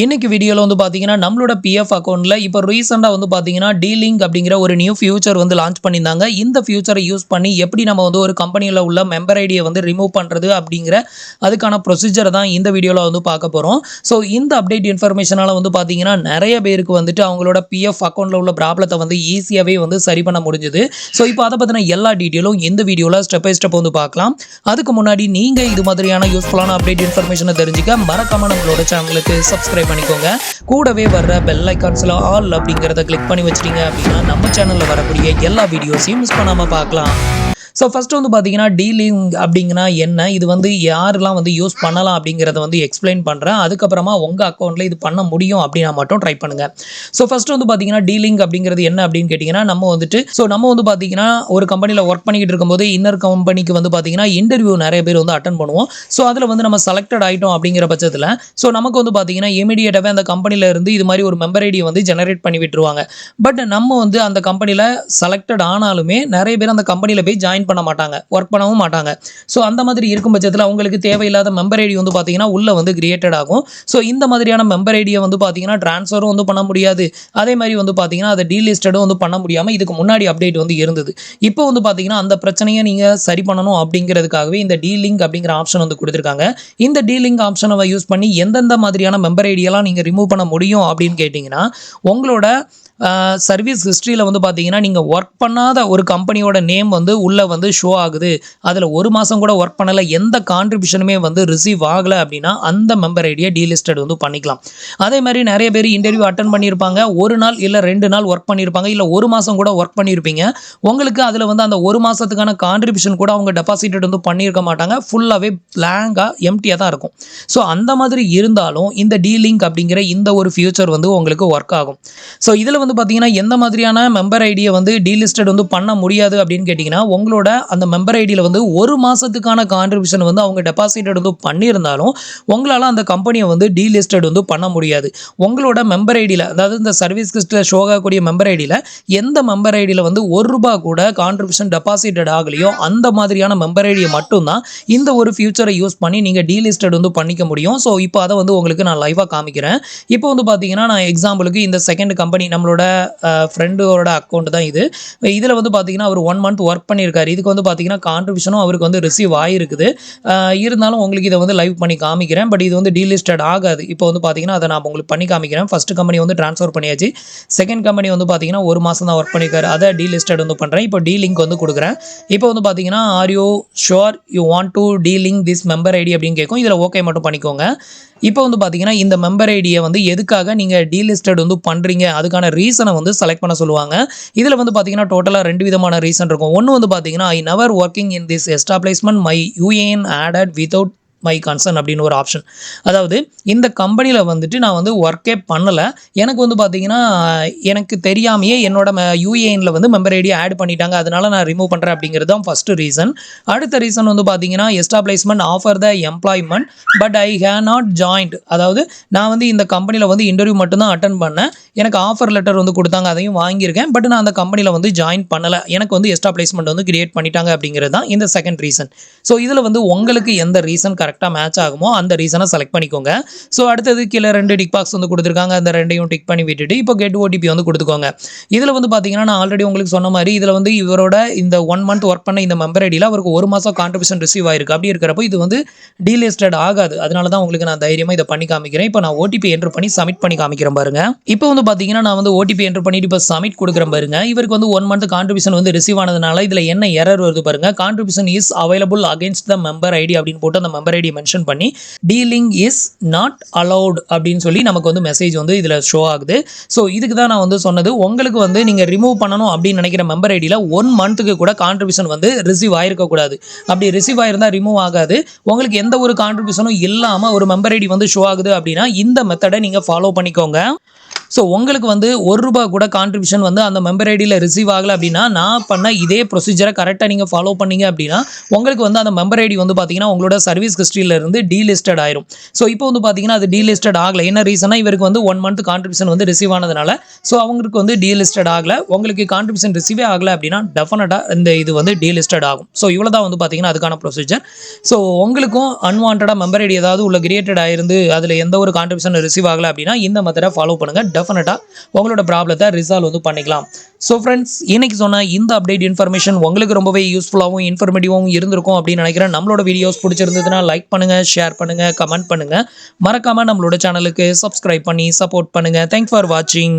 இன்னைக்கு வீடியோவில் வந்து பார்த்தீங்கன்னா நம்மளோட பிஎஃப் அக்கௌண்ட்டில் இப்போ ரீசெண்டாக வந்து பார்த்தீங்கன்னா டீலிங் அப்படிங்கிற ஒரு நியூ ஃபியூச்சர் வந்து லான்ச் பண்ணியிருந்தாங்க. இந்த ஃபியூச்சரை யூஸ் பண்ணி எப்படி நம்ம வந்து ஒரு கம்பெனியில் உள்ள மெம்பர் ஐடியை வந்து ரிமூவ் பண்ணுறது அப்படிங்கிற அதுக்கான ப்ரொசீஜரை தான் இந்த வீடியோவில் வந்து பார்க்க போகிறோம் ஸோ இந்த அப்டேட் இன்ஃபர்மேஷனால் வந்து பார்த்தீங்கன்னா நிறைய பேருக்கு வந்துட்டு அவங்களோட பிஎஃப் அக்கௌண்ட்டில் உள்ள ப்ராப்ளத்தை வந்து ஈஸியாகவே வந்து சரி பண்ண முடிஞ்சுது. ஸோ இப்போ அதை பற்றின எல்லா டீட்டெயிலும் இந்த வீடியோவில் ஸ்டெப் பை ஸ்டெப் வந்து பார்க்கலாம். அதுக்கு முன்னாடி நீங்கள் இது மாதிரியான யூஸ்ஃபுல்லான அப்டேட் இன்ஃபர்மேஷனை தெரிஞ்சுக்க மறக்காமல் நம்மளோட சேனலுக்கு சப்ஸ்கிரைப் பண்ணிக்கோங்க. கூடவே வர்ற பெல் ஐக்கான்ஸில் ஆல் அப்படிங்கிறத கிளிக் பண்ணி வச்சிட்டீங்க அப்படின்னா நம்ம சேனலில் வரக்கூடிய எல்லா வீடியோஸையும் மிஸ் பண்ணாமல் பார்க்கலாம். ஸோ ஃபஸ்ட்டு வந்து பார்த்தீங்கன்னா டீலிங் அப்படிங்கன்னா என்ன? இது வந்து யாரெல்லாம் வந்து யூஸ் பண்ணலாம் அப்படிங்கிறத வந்து எக்ஸ்பிளைன் பண்ணுறேன் அதுக்கப்புறமா உங்கள் அக்கௌண்ட்டில் இது பண்ண முடியும் அப்படின்னா மட்டும் ட்ரை பண்ணுங்கள் ஸோ ஃபஸ்ட்டு வந்து பார்த்தீங்கன்னா டீலிங் அப்படிங்கிறது என்ன அப்படின்னு கேட்டிங்கன்னா நம்ம வந்துட்டு ஸோ நம்ம வந்து பார்த்தீங்கன்னா ஒரு கம்பெனியில் ஒர்க் பண்ணிக்கிட்டு இருக்கும்போது இன்னர் கம்பெனிக்கு வந்து பார்த்தீங்கன்னா இன்டர்வியூ நிறைய பேர் வந்து அட்டன் பண்ணுவோம். ஸோ அதில் வந்து நம்ம செலக்டட் ஆகிட்டோம் அப்படிங்கிற பட்சத்தில் ஸோ நமக்கு வந்து பார்த்தீங்கன்னா இமீடியட்டாகவே அந்த கம்பெனியில் இருந்து இது மாதிரி ஒரு மெம்பர் ஐடியை வந்து ஜெனரேட் பண்ணி விட்டுருவாங்க. பட் நம்ம வந்து அந்த கம்பெனியில் செலக்டட் ஆனாலுமே நிறைய பேர் அந்த கம்பெனியில் போய் ஜாயின் பண்ண மாட்டாங்க ஒர்க் பண்ணவும் மாட்டாங்க. ஸோ அந்த மாதிரி இருக்கும் பட்சத்தில் அவங்களுக்கு தேவையில்லாத மெம்பர் ஐடி வந்து பார்த்தீங்கன்னா உள்ளே வந்து கிரியேட்டட் ஆகும். ஸோ இந்த மாதிரியான மெம்பர் ஐடியை வந்து பார்த்தீங்கன்னா ட்ரான்ஸ்ஃபரும் வந்து பண்ண முடியாது. அதே மாதிரி வந்து பார்த்தீங்கன்னா அதை டீலிஸ்டடும் வந்து பண்ண முடியாமல் இதுக்கு முன்னாடி அப்டேட் வந்து இருந்தது. இப்போ வந்து பார்த்தீங்கன்னா அந்த பிரச்சனையை நீங்கள் சரி பண்ணணும் அப்படிங்கிறதுக்காகவே இந்த டீலிங்க் அப்படிங்கிற ஆப்ஷன் வந்து கொடுத்துருக்காங்க. இந்த டீலிங்க் ஆப்ஷனை யூஸ் பண்ணி எந்தெந்த மாதிரியான மெம்பர் ஐடியெல்லாம் நீங்கள் ரிமூவ் பண்ண முடியும் அப்படின்னு கேட்டிங்கன்னா உங்களோட சர்வீஸ் ஹிஸ்ட்ரியில் வந்து பார்த்தீங்கன்னா நீங்கள் ஒர்க் பண்ணாத ஒரு கம்பெனியோட நேம் வந்து உள்ளே வந்து வந்து ஷோ ஆகுது. அதில் ஒரு மாதம் கூட ஒர்க் பண்ணலை. எந்த கான்ட்ரிபியூஷனுமே வந்து ரிசீவ் ஆகலை அப்படின்னா அந்த மெம்பர் ஐடியை டீலிஸ்டட் வந்து பண்ணிக்கலாம். அதே மாதிரி நிறைய பேர் இன்டர்வியூ அட்டன் பண்ணியிருப்பாங்க. ஒரு நாள் இல்லை ரெண்டு நாள் ஒர்க் பண்ணியிருப்பாங்க. இல்லை ஒரு மாதம் கூட ஒர்க் பண்ணியிருப்பீங்க. உங்களுக்கு அதில் வந்து அந்த ஒரு மாதத்துக்கான கான்ட்ரிபியூஷன் கூட அவங்க டெபாசிட் வந்து பண்ணியிருக்க மாட்டாங்க. ஃபுல்லாகவே பிளாங்காக எம்டியாக தான் இருக்கும். ஸோ அந்த மாதிரி இருந்தாலும் இந்த டீலிங்க் அப்படிங்கிற இந்த ஒரு ஃபியூச்சர் வந்து உங்களுக்கு ஒர்க் ஆகும். ஸோ இதில் வந்து பார்த்தீங்கன்னா எந்த மாதிரியான மெம்பர் ஐடியை வந்து டீலிஸ்டட் வந்து பண்ண முடியாது அப்படின்னு கேட்டிங்கன்னா உங்களோட அந்த மெம்பர் ஐடியில் வந்து ஒரு மாதத்துக்கான கான்ட்ரிபியூஷன் வந்து அவங்க டெபாசிட்டட் வந்து பண்ணியிருந்தாலும் உங்களால் அந்த கம்பெனியை வந்து டீலிஸ்டட் வந்து பண்ண முடியாது. உங்களோட மெம்பர் ஐடியில் அதாவது இந்த சர்வீஸ் லிஸ்ட்டில் ஷோ ஆகக்கூடிய மெம்பர் ஐடியில் எந்த மெம்பர் ஐடியில் வந்து ஒரு ரூபா கூட கான்ட்ரிபியூஷன் டெபாசிட்டட் ஆகலையோ அந்த மாதிரியான மெம்பர் ஐடியை மட்டும்தான் இந்த ஒரு ஃபியூச்சரை யூஸ் பண்ணி நீங்கள் டீலிஸ்டட் வந்து பண்ணிக்க முடியும். ஸோ இப்போ அதை வந்து உங்களுக்கு நான் லைவாக காமிக்கிறேன். இப்போ வந்து பார்த்தீங்கன்னா நான் எக்ஸாம்பிளுக்கு இந்த செகண்ட் கம்பெனி நம்மளோட ஃப்ரெண்டோட அக்கௌண்ட் தான் இது. இதில் வந்து பார்த்தீங்கன்னா அவர் ஒன் மந்த் ஒர்க் பண்ணியிருக்காரு. இதுக்கு வந்து பார்த்தீங்கன்னா கான்ட்ரிபியூஷனும் அவருக்கு வந்து ரிசீவ் ஆகிருக்குது இருந்தாலும் உங்களுக்கு இதை வந்து லைவ் பண்ணி காமிக்கிறேன். பட் இது வந்து டீலிஸ்டட் ஆகாது. இப்போ வந்து பார்த்தீங்கன்னா அதை நான் உங்களுக்கு பண்ணி காமிக்கிறேன். ஃபஸ்ட்டு கம்பெனி வந்து ட்ரான்ஸ்ஃபர் பண்ணியாச்சு. செகண்ட் கம்பெனி வந்து பார்த்தீங்கன்னா ஒரு மாதம் தான் ஒர்க் பண்ணியிருக்காரு. அதை டீலிஸ்டட் வந்து பண்ணுறேன் இப்போ டீலிங்க் வந்து கொடுக்குறேன். இப்போ வந்து பார்த்தீங்கன்னா are you sure you want to delink this member ID அப்படின்னு கேட்கும். இதில் ஓகே மட்டும் பண்ணிக்கோங்க. இப்போ வந்து பார்த்தீங்கன்னா இந்த மெம்பர் ஐடியை வந்து எதுக்காக நீங்கள் டீலிஸ்டட் வந்து பண்ணுறீங்க அதுக்கான ரீசனை வந்து செலக்ட் பண்ண சொல்லுவாங்க. இதில் வந்து பார்த்தீங்கன்னா டோட்டலாக ரெண்டு விதமான ரீசன் இருக்கும். ஒன்று வந்து பார்த்தீங்கன்னா I never working in this establishment my UAN added without my concern அப்படின்னு ஒரு ஆப்ஷன் அதாவது இந்த கம்பெனியில் வந்துட்டு நான் வந்து ஒர்க்கே பண்ணலை. எனக்கு வந்து பார்த்தீங்கன்னா எனக்கு தெரியாமையே என்னோட யூஏஎனில் வந்து மெம்பர் ஐடி ஆட் பண்ணிட்டாங்க. அதனால நான் ரிமூவ் பண்ணுறேன் அப்படிங்கிறது தான் ஃபஸ்ட்டு ரீசன் அடுத்த ரீசன் வந்து பார்த்தீங்கன்னா establishment offer the employment but I have not joined அதாவது நான் வந்து இந்த கம்பெனியில் வந்து இன்டர்வியூ மட்டும்தான் அட்டன் பண்ணேன். எனக்கு ஆஃபர் லெட்டர் வந்து கொடுத்தாங்க அதையும் வாங்கியிருக்கேன். பட் நான் அந்த கம்பெனியில் வந்து ஜாயின் பண்ணலை. எனக்கு வந்து எஸ்டாப்ளிஷ்மெண்ட் வந்து கிரியேட் பண்ணிட்டாங்க அப்படிங்கிறது தான் இந்த செகண்ட் ரீசன் ஸோ இதில் வந்து உங்களுக்கு எந்த ரீசன் கரெக்டாக மேட்ச் ஆகுமோ அந்த ரீசனை செலக்ட் பண்ணிக்கோங்க. ஸோ அடுத்தது கீழே ரெண்டு டிக் பாக்ஸ் வந்து கொடுத்துருக்காங்க. அந்த ரெண்டையும் டிக் பண்ணி விட்டுட்டு இப்போ கெட் ஓடிபி வந்து கொடுத்துக்கோங்க. இதில் வந்து பார்த்தீங்கன்னா நான் ஆல்ரெடி உங்களுக்கு சொன்ன மாதிரி இதில் வந்து இவரோட இந்த ஒன் மந்த் ஒர்க் பண்ண இந்த மெம்பர் ஐடியில் அவருக்கு ஒரு மாதம் கான்ட்ரிபியூஷன் ரிசீவ் ஆயிருக்கு. அப்படி இருக்கிறப்போ இது வந்து டீலிஸ்டட் ஆகாது. அதனால தான் உங்களுக்கு நான் தைரியமாக இதை பண்ணி காமிக்கிறேன். இப்போ நான் ஓடிபி என்ட்ரு பண்ணி சப்மிட் பண்ணி காமிக்கிறேன் பாருங்க. இப்போ வந்து பார்த்தீங்கன்னா நான் வந்து ஓடிபி என்ட்ரு பண்ணிட்டு இப்போ சப்மிட் கொடுக்குறேன் பாருங்க. இவருக்கு வந்து ஒன் மந்த் கான்ட்ரிபியூஷன் வந்து ரிசீவ் ஆனதுனால இதில் என்ன எரர் வருது பாருங்க. Contribution is available against the member ID அப்படின்னு போட்டு அந்த மெம்பர் ஐடி மென்ஷன் பண்ணி டீலிங் இஸ் நாட் அலௌட் அப்படின்னு சொல்லி நமக்கு வந்து மெசேஜ் வந்து இதில் ஷோ ஆகுது. ஸோ இதுக்கு தான் நான் வந்து சொன்னது. உங்களுக்கு வந்து நீங்கள் ரிமூவ் பண்ணணும் அப்படின்னு நினைக்கிற மெம்பர் ஐடியில் ஒன் மந்த்துக்கு கூட கான்ட்ரிபியூஷன் வந்து ரிசீவ் ஆகிருக்கக்கூடாது அப்படி ரிசீவ் ஆயிருந்தால் ரிமூவ் ஆகாது. உங்களுக்கு எந்த ஒரு கான்ட்ரிபியூஷனும் இல்லாமல் ஒரு மெம்பர் ஐடி வந்து ஷோ ஆகுது அப்படின்னா இந்த மெத்தடை நீங்கள் ஃபாலோ பண்ணிக்கோங்க. ஸோ உங்களுக்கு வந்து ஒரு ரூபா கூட கான்ட்ரிபியூஷன் வந்து அந்த மெம்பர் ஐடியில் ரிசீவ் ஆகலை அப்படின்னா நான் பண்ண இதே ப்ரொசீஜரை கரெக்டாக நீங்கள் ஃபாலோ பண்ணீங்க அப்படின்னா உங்களுக்கு வந்து அந்த மெம்பர் ஐடி வந்து பார்த்தீங்கன்னா உங்களோட சர்வீஸ் ஹிஸ்ட்ரியிலிருந்து டீலிஸ்டட் ஆயிரும். ஸோ இப்போ வந்து பார்த்தீங்கன்னா அது டீலிஸ்டட் ஆகலை. என்ன ரீசனா இவருக்கு வந்து ஒன் மந்த் கான்ட்ரிபியூஷன் வந்து ரிசீவ் ஆனதுனால ஸோ அவங்களுக்கு வந்து டீலிஸ்டட் ஆகலை. உங்களுக்கு கான்ட்ரிபியூஷன் ரிசீவே ஆகலை அப்படின்னா டெஃபினட்டாக இந்த இது வந்து டீலிஸ்டட் ஆகும். ஸோ இவ்வளோ தான் வந்து பார்த்தீங்கன்னா அதுக்கான ப்ரொசீஜர் ஸோ உங்களுக்கும் அன்வான்டாக மெம்பர் ஐடி ஏதாவது உள்ள கிரியேட்டட் ஆயிருந்து அதில் எந்த ஒரு கான்ட்ரிபியூஷன் ரிசீவ் ஆகலை அப்படின்னா இந்த மெத்தடை ஃபாலோ பண்ணுங்கள் டெஃபினட்டாக உங்களோட ப்ராப்ளத்தை ரிசால்வ் வந்து பண்ணிக்கலாம். ஸோ ஃப்ரெண்ட்ஸ் இன்றைக்கி சொன்ன இந்த அப்டேட் இன்ஃபர்மேஷன் உங்களுக்கு ரொம்பவே யூஸ்ஃபுல்லாகவும் இன்ஃபர்மேட்டிவாகவும் இருந்திருக்கும் அப்படின்னு நினைக்கிறேன். நம்மளோட வீடியோஸ் பிடிச்சிருந்ததுன்னா லைக் பண்ணுங்கள் ஷேர் பண்ணுங்கள் கமெண்ட் பண்ணுங்கள் மறக்காமல் நம்மளோட சேனலுக்கு சப்ஸ்கிரைப் பண்ணி சப்போர்ட் பண்ணுங்கள் தேங்க்ஸ் ஃபார் வாட்சிங்